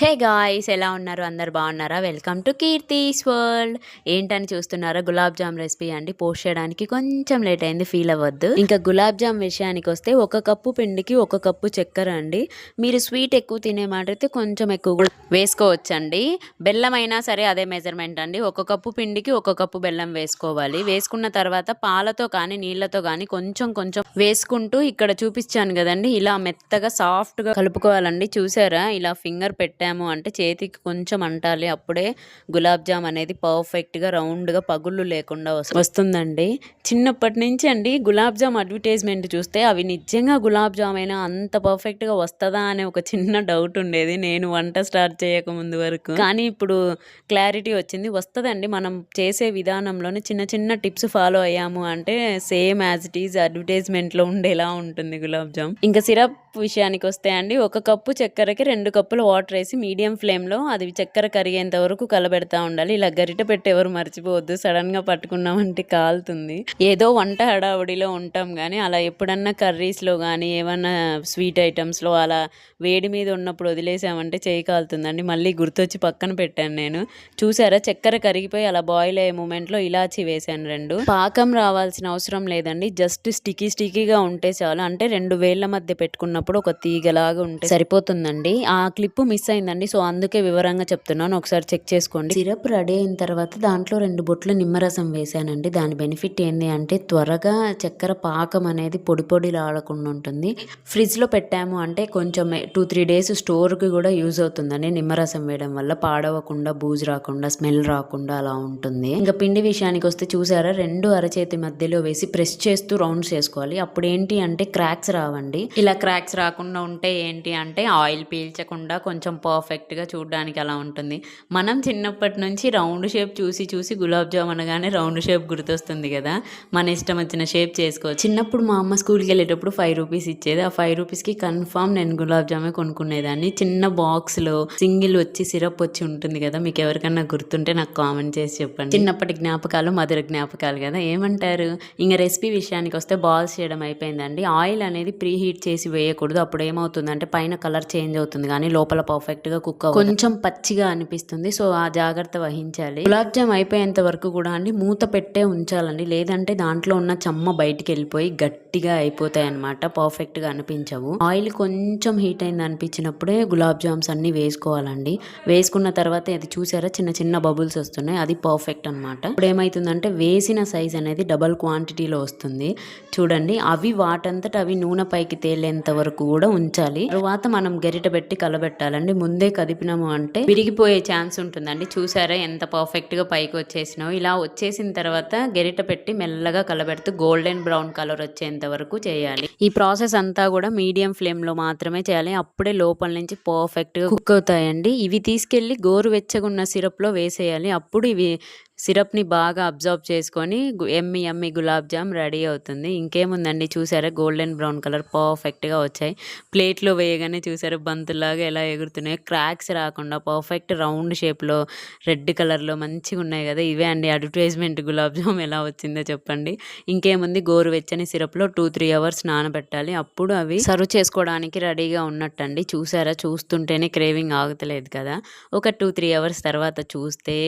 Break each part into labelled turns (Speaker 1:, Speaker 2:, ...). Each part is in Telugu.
Speaker 1: హే గాయ్స్ ఎలా ఉన్నారు? అందరు బాగున్నారా? Welcome to Keerthi's world. ఏంటని చూస్తున్నారా? గులాబ్ జామ్ రెసిపీ అండి. పోస్ట్ చేయడానికి కొంచెం లేట్ అయింది ఫీల్ అవ్వద్దు. ఇంకా గులాబ్ జామ్ విషయానికి వస్తే ఒక కప్పు పిండికి ఒక కప్పు చక్కెర అండి. మీరు స్వీట్ ఎక్కువ తినే మాట అయితే కొంచెం ఎక్కువ కూడా వేసుకోవచ్చండి. బెల్లం అయినా సరే అదే మెజర్మెంట్ అండి. ఒక కప్పు పిండికి ఒక కప్పు బెల్లం వేసుకోవాలి. వేసుకున్న తర్వాత పాలతో కానీ నీళ్ళతో కానీ కొంచెం కొంచెం వేసుకుంటూ ఇక్కడ చూపించాను కదండి. ఇలా మెత్తగా సాఫ్ట్గా కలుపుకోవాలండి. చూసారా? ఇలా ఫింగర్ పెట్టాము అంటే చేతికి కొంచెం అంటాలి. అప్పుడే గులాబ్ జామ్ అనేది పర్ఫెక్ట్గా రౌండ్గా పగుళ్ళు లేకుండా వస్తుందండి. చిన్నప్పటి నుంచి అండి గులాబ్ జామ్ అడ్వర్టైజ్మెంట్ చూస్తే అవి నిజంగా గులాబ్ జామ్ అయినా అంత పర్ఫెక్ట్గా వస్తుందా అనే ఒక చిన్న డౌట్ ఉండేది. నేను వంట స్టార్ట్ చేయక ముందు వరకు. కానీ ఇప్పుడు క్లారిటీ వచ్చింది. వస్తుందండి. మనం చేసే విధానంలోనే చిన్న చిన్న టిప్స్ ఫాలో అయ్యాము అంటే సేమ్ యాజ్ ఇట్ ఈజ్ అడ్వర్టైజ్మెంట్లో ఉండేలా ఉంటుంది గులాబ్ జామ్. ఇంకా సిరప్ విషయానికి వస్తే అండి ఒక కప్పు చక్కెరకి రెండు కప్పులు వాటర్ వేసి మీడియం ఫ్లేమ్లో అది చక్కెర కరిగేంత వరకు కలబెడతా ఉండాలి. ఇలా గరిట పెట్టే ఎవరు మర్చిపోవద్దు. సడన్గా పట్టుకున్నామంటే కాలుతుంది. ఏదో వంట హడావుడిలో ఉంటాం కానీ అలా ఎప్పుడన్నా కర్రీస్లో కానీ ఏమన్నా స్వీట్ ఐటమ్స్లో అలా వేడి మీద ఉన్నప్పుడు వదిలేసామంటే చేయి కాలుతుందండి. మళ్ళీ గుర్తొచ్చి పక్కన పెట్టాను నేను. చూసారా? చక్కెర కరిగిపోయి అలా బాయిల్ అయ్యే మూమెంట్లో ఇలాచి వేసాను రెండు. పాకం రావాల్సిన అవసరం లేదండి. జస్ట్ స్టికీ స్టికీగా ఉంటే చాలు. అంటే రెండు వేళ్ళ మధ్య పెట్టుకున్నప్పుడు ఒక తీగలాగా ఉంటే సరిపోతుందండి. ఆ క్లిప్ మిస్ అయిందండి. సో అందుకే వివరంగా చెప్తున్నాను. ఒకసారి చెక్ చేసుకోండి. సిరప్ రెడీ అయిన తర్వాత దాంట్లో రెండు బొట్లు నిమ్మరసం వేశానండి. దాని బెనిఫిట్ ఏంటి అంటే త్వరగా చక్కెర పాకం అనేది పొడి పొడిలాడకుండా ఉంటుంది. ఫ్రిడ్జ్లో పెట్టాము అంటే కొంచెం టూ త్రీ డేస్ స్టోర్కి కూడా యూజ్ అవుతుందండి నిమ్మరసం వేయడం వల్ల. పాడవకుండా బూజు రాకుండా స్మెల్ రాకుండా అలా ఉంటుంది. ఇంకా పిండి విషయానికి వస్తే చూసారా రెండు అరచేతి మధ్యలో వేసి ప్రెస్ చేస్తూ రౌండ్స్ చేసుకోవాలి. అప్పుడు ఏంటి అంటే క్రాక్స్ రావండి. ఇలా క్రాక్స్ రాకుండా ఉంటే ఏంటి అంటే ఆయిల్ పీల్చకుండా కొంచెం పర్ఫెక్ట్గా చూడడానికి అలా ఉంటుంది. మనం చిన్నప్పటి నుంచి రౌండ్ షేప్ చూసి చూసి గులాబ్ జామ్ అనగానే రౌండ్ షేప్ గుర్తొస్తుంది కదా. మన ఇష్టం వచ్చిన షేప్ చేసుకోవచ్చు. చిన్నప్పుడు మా అమ్మ స్కూల్కి వెళ్ళేటప్పుడు ఫైవ్ రూపీస్ ఇచ్చేది. ఆ ఫైవ్ రూపీస్కి కన్ఫామ్ నేను గులాబ్ జామే కొనుక్కునేదాన్ని. చిన్న బాక్స్లో సింగిల్ వచ్చి సిరప్ వచ్చి ఉంటుంది కదా. మీకు ఎవరికన్నా గుర్తుంటే నాకు కామెంట్ చేసి చెప్పండి. చిన్నప్పటి జ్ఞాపకాలు మధుర జ్ఞాపకాలు కదా. ఏమంటారు? ఇంకా రెసిపీ విషయానికి వస్తే బాల్స్ చేయడం అయిపోయిందండి. ఆయిల్ అనేది ప్రీ హీట్ చేసి వేయకూడదు. అప్పుడు ఏమవుతుందంటే పైన కలర్ చేంజ్ అవుతుంది కానీ లోపల పర్ఫెక్ట్ గా కుక్ కొంచెం పచ్చిగా అనిపిస్తుంది. సో ఆ జాగ్రత్త వహించాలి. గులాబ్ జామ్ అయిపోయేంత వరకు కూడా అండి మూత పెట్టే ఉంచాలండి. లేదంటే దాంట్లో ఉన్న చెమ్మ బయటికి వెళ్ళిపోయి గట్టిగా అయిపోతాయి అనమాట పర్ఫెక్ట్గా అనిపించవు. ఆయిల్ కొంచెం హీట్ అయింది అనిపించినప్పుడే గులాబ్ జామ్స్ అన్ని వేసుకోవాలండి. వేసుకున్న తర్వాత అది చూసారా? చిన్న చిన్న బబుల్స్ వస్తున్నాయి. అది పర్ఫెక్ట్ అనమాట ఇప్పుడు ఏమైతుందంటే వేసిన సైజ్ అనేది డబల్ క్వాంటిటీలో వస్తుంది. చూడండి అవి వాటంతట అవి నూనె పైకి తేలేంత వరకు కూడా ఉంచాలి. తర్వాత మనం గరిట పెట్టి కలబెట్టాలండి. ముందు ముందే కదిపినాము అంటే విరిగిపోయే ఛాన్స్ ఉంటుందండి. చూసారా ఎంత పర్ఫెక్ట్గా పైకి వచ్చేసినావు. ఇలా వచ్చేసిన తర్వాత గెరిట పెట్టి మెల్లగా కలబెడుతూ గోల్డెన్ బ్రౌన్ కలర్ వచ్చేంత వరకు చేయాలి. ఈ ప్రాసెస్ అంతా కూడా మీడియం ఫ్లేమ్లో మాత్రమే చేయాలి. అప్పుడే లోపల నుంచి పర్ఫెక్ట్గా కుక్ అవుతాయండి. ఇవి తీసుకెళ్ళి గోరువెచ్చగా ఉన్న సిరప్లో వేసేయాలి. అప్పుడు ఇవి సిరప్ని బాగా అబ్జర్వ్ చేసుకొని ఎమ్మి ఎమ్మి గులాబ్ జామ్ రెడీ అవుతుంది. ఇంకేముందండి చూసారా? గోల్డెన్ బ్రౌన్ కలర్ పర్ఫెక్ట్గా వచ్చాయి. ప్లేట్లో వేయగానే చూసారా? బంతులాగా ఎలా ఎగురుతున్నాయి. క్రాక్స్ రాకుండా పర్ఫెక్ట్ రౌండ్ షేప్లో రెడ్ కలర్లో మంచిగా ఉన్నాయి కదా. ఇవే అండి అడ్వర్టైజ్మెంట్ గులాబ్ జామ్ ఎలా వచ్చిందో చెప్పండి. ఇంకేముంది? గోరువెచ్చని సిరప్లో టూ త్రీ అవర్స్ నానబెట్టాలి. అప్పుడు అవి సర్వ్ చేసుకోవడానికి రెడీగా ఉన్నట్టండి. చూసారా? చూస్తుంటేనే క్రేవింగ్ ఆగుతలేదు కదా. ఒక టూ త్రీ అవర్స్ తర్వాత చూస్తే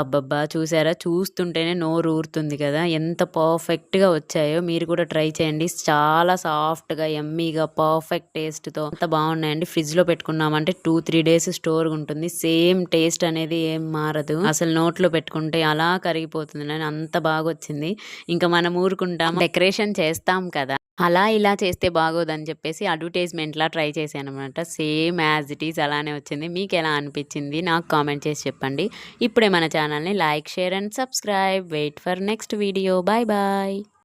Speaker 1: అబ్బబ్బా! చూసారా? చూస్తుంటేనే నోరు ఊరుతుంది కదా. ఎంత పర్ఫెక్ట్గా వచ్చాయో మీరు కూడా ట్రై చేయండి. చాలా సాఫ్ట్గా ఎమ్మీగా పర్ఫెక్ట్ టేస్ట్తో అంత బాగున్నాయండి. ఫ్రిడ్జ్లో పెట్టుకున్నామంటే టూ త్రీ డేస్ స్టోర్ ఉంటుంది. సేమ్ టేస్ట్ అనేది ఏం మారదు. అసలు నోట్లో పెట్టుకుంటే అలా కరిగిపోతుంది అని అంత బాగా వచ్చింది ఇంకా మనం ఊరుకుంటాం. డెకరేషన్ చేస్తాం కదా. అలా ఇలా చేస్తే బాగోదని చెప్పేసి అడ్వర్టైజ్మెంట్లా ట్రై చేశాను అనమాట సేమ్ యాజ్ ఇట్ ఈస్ అలానే వచ్చింది. మీకు ఎలా అనిపించింది నాకు కామెంట్ చేసి చెప్పండి. ఇప్పుడే మన ఛానల్ని like share and subscribe. Wait for next video. Bye bye.